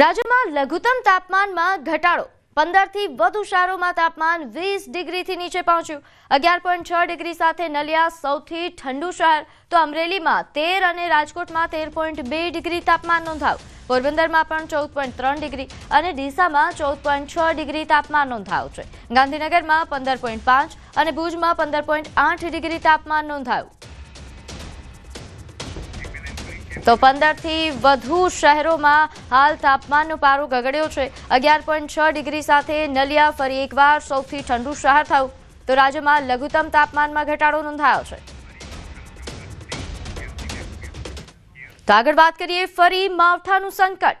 રાજ્યમાં લઘુત્તમ તાપમાનમાં ઘટાડો. પંદરથી વધુ શહેરોમાં તાપમાન વીસ ડિગ્રીથી નીચે પહોંચ્યું. અગિયાર પોઈન્ટ છ ડિગ્રી સાથે નલિયા સૌથી ઠંડુ શહેર. તો અમરેલીમાં તેર અને રાજકોટમાં તેર પોઈન્ટ બે ડિગ્રી તાપમાન નોંધાયું. પોરબંદરમાં પણ ચૌદ પોઈન્ટ ત્રણ ડિગ્રી અને ડીસામાં ચૌદ પોઈન્ટ છ ડિગ્રી તાપમાન નોંધાયું છે. ગાંધીનગરમાં પંદર પોઈન્ટ પાંચ અને ભુજમાં પંદર પોઈન્ટ આઠ ડિગ્રી તાપમાન નોંધાયું. તો પંદરથી વધુ શહેરોમાં હાલ તાપમાનનો પારો ગગડ્યો છે. અગિયાર પોઈન્ટ છ ડિગ્રી સાથે નલિયા ફરી એકવાર સૌથી ઠંડુ શહેર થયું. તો રાજ્યમાં લઘુત્તમ તાપમાનમાં ઘટાડો નોંધાયો છે. તો આગળ વાત કરીએ ફરી માવઠાનું સંકટ.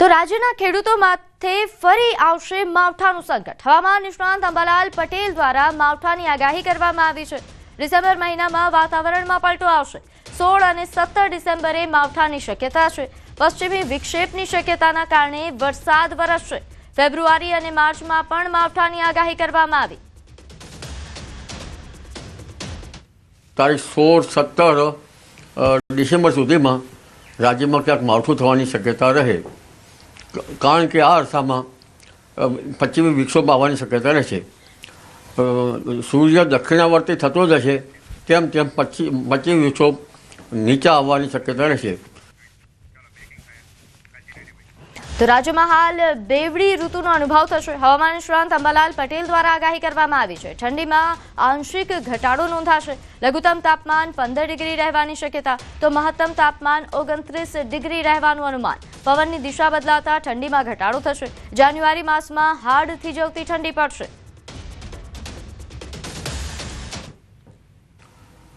તો રાજ્યના ખેડૂતો માથે ફરી આવશે માવઠાનું સંકટ. હવામાન નિષ્ણાંત અંબાલાલ પટેલ દ્વારા માવઠાની આગાહી કરવામાં આવી છે. ડિસેમ્બર મહિનામાં વાતાવરણમાં પલટો આવશે. સોળ અને સત્તર ડિસેમ્બરે માવઠાની શક્યતા છે. પશ્ચિમી વિક્ષેપની શક્યતાના કારણે વરસાદ વરસશે. ફેબ્રુઆરી અને માર્ચમાં પણ માવઠાની આગાહી કરવામાં આવી. તારીખ સોળ, સત્તર ડિસેમ્બર સુધીમાં રાજ્યમાં ક્યાંક માવઠું થવાની શક્યતા રહે. કારણ કે આ અરસામાં પશ્ચિમી વિક્ષોભ આવવાની શક્યતા રહેશે. સૂર્ય દક્ષિણાવર્તી થતો જશે, તેમ તેમ પશ્ચિમ પશ્ચિમ વિક્ષોભ નીચે આવવાની શક્યતા રહેશે. તો રાજ્યમાં હાલ બેવડી ઋતુનો અનુભવ થશે. હવામાન નિષ્ણાંત અંબાલાલ પટેલ દ્વારા આગાહી કરવામાં આવી છે. ઠંડીમાં આંશિક ઘટાડો નોંધાશે. લઘુત્તમ તાપમાન પંદર ડિગ્રી રહેવાની શક્યતા, તો મહત્તમ તાપમાન ઓગણત્રીસ ડિગ્રી રહેવાનું અનુમાન. પવનની દિશા બદલાતા ઠંડીમાં ઘટાડો થશે. જાન્યુઆરી માસમાં હાડ થીજવતી ઠંડી પડશે.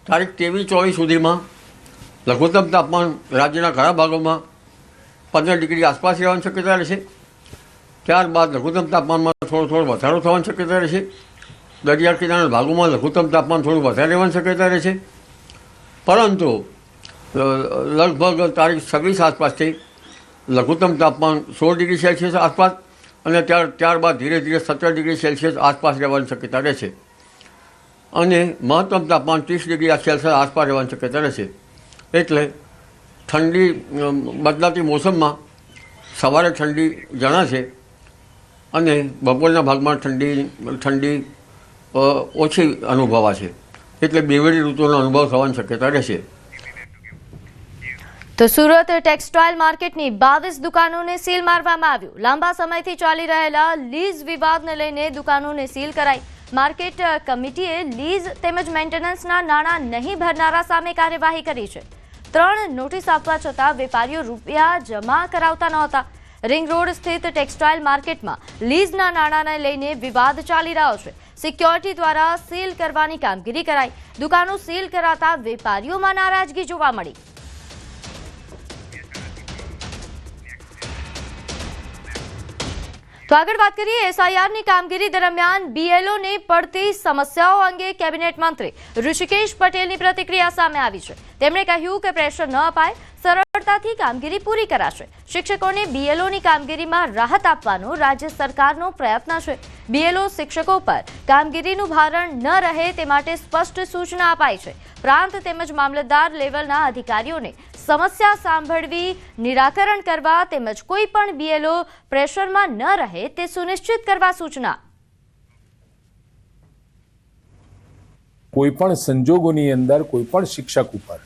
તારીખ ત્રેવીસ ચોવીસ સુધીમાં લઘુત્તમ તાપમાન રાજ્યના ઘણા ભાગોમાં પંદર ડિગ્રી આસપાસ રહેવાની શક્યતા રહેશે. ત્યારબાદ લઘુત્તમ તાપમાનમાં થોડો થોડો વધારો થવાની શક્યતા રહેશે. દરિયા કિનારાના ભાગોમાં લઘુત્તમ તાપમાન થોડું વધારે રહેવાની શક્યતા રહેશે. પરંતુ લગભગ તારીખ છવ્વીસ આસપાસથી લઘુત્તમ તાપમાન સોળ ડિગ્રી સેલ્સિયસ આસપાસ અને ત્યાર, ત્યારબાદ ધીરે ધીરે સત્તર ડિગ્રી સેલ્સિયસ આસપાસ રહેવાની શક્યતા રહેશે. અને મહત્તમ તાપમાન ત્રીસ ડિગ્રી સેલ્સિયસ આસપાસ રહેવાની શક્યતા રહેશે. એટલે ઠંડી બદલાતી મોસમમાં સવારે ઠંડી જણાશે અને બપોરના ભાગમાં ઠંડી ઠંડી ઓછી અનુભવાશે. એટલે બેવડી ઋતુનો અનુભવ થવાની શક્યતા રહેશે. તો સુરત ટેક્સટાઇલ માર્કેટની બાવીસ દુકાનોને સીલ મારવામાં આવ્યું. લાંબા સમયથી ચાલી રહેલા લીઝ વિવાદને લઈને દુકાનોને સીલ કરાઈ. માર્કેટ કમિટીએ લીઝ તેમજ મેન્ટેનન્સના નાણાં નહીં ભરનારા સામે કાર્યવાહી કરી છે. ત્રણ નોટિસ આપવા છતાં વેપારીઓ રૂપિયા જમા કરાવતા નહોતા. રિંગ રોડ સ્થિત ટેક્સટાઇલ માર્કેટમાં લીઝના નાણાંને લઈને વિવાદ ચાલી રહ્યો છે. સિક્યોરિટી દ્વારા સીલ કરવાની કામગીરી કરાઈ. દુકાનો સીલ કરાતા વેપારીઓમાં નારાજગી જોવા મળી. તો આગળ વાત કરીએ એસઆઈઆરની કામગીરી દરમિયાન બીએલઓને પડતી સમસ્યાઓ અંગે કેબિનેટ મંત્રી ઋષિકેશ પટેલની પ્રતિક્રિયા સામે આવી છે. તેમણે કહ્યું કે પ્રેશર ન અપાય, સરળતાથી કામગીરી પૂરી કરાશે. શિક્ષકોને બીએલઓની કામગીરીમાં રાહત આપવાનો રાજ્ય સરકારનો પ્રયત્ન છે. બીએલઓ શિક્ષકો પર કામગીરીનું ભારણ ન રહે તે માટે સ્પષ્ટ સૂચના અપાઈ છે. પ્રાંત તેમજ મામલતદાર લેવલના અધિકારીઓને સમસ્યા સાંભળવી, નિરાકરણ કરવા તેમજ કોઈ પણ બીએલઓ પ્રેશરમાં ન રહે તે સુનિશ્ચિત કરવા સૂચના. કોઈ પણ સંજોગોની અંદર, કોઈ પણ શિક્ષક ઉપર.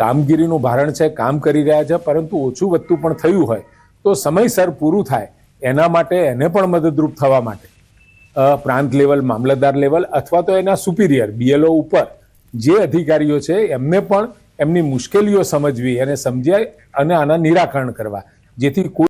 કામગીરીનું ભારણ છે, કામ કરી રહ્યા છે, પરંતુ ઓછું વધતું પણ થયું હોય, તો સમયસર પૂરું થાય, એના માટે એને પણ મદદરૂપ થવા માટે. પ્રાંત લેવલ, મામલતદાર લેવલ અથવા તો એના સુપિરિયર, બીએલઓ ઉપર જે અધિકારીઓ છે, એમને પણ એમની મુશ્કેલીઓ સમજવી અને સમજ્યા અને આના નિરાકરણ કરવા જેથી કોઈ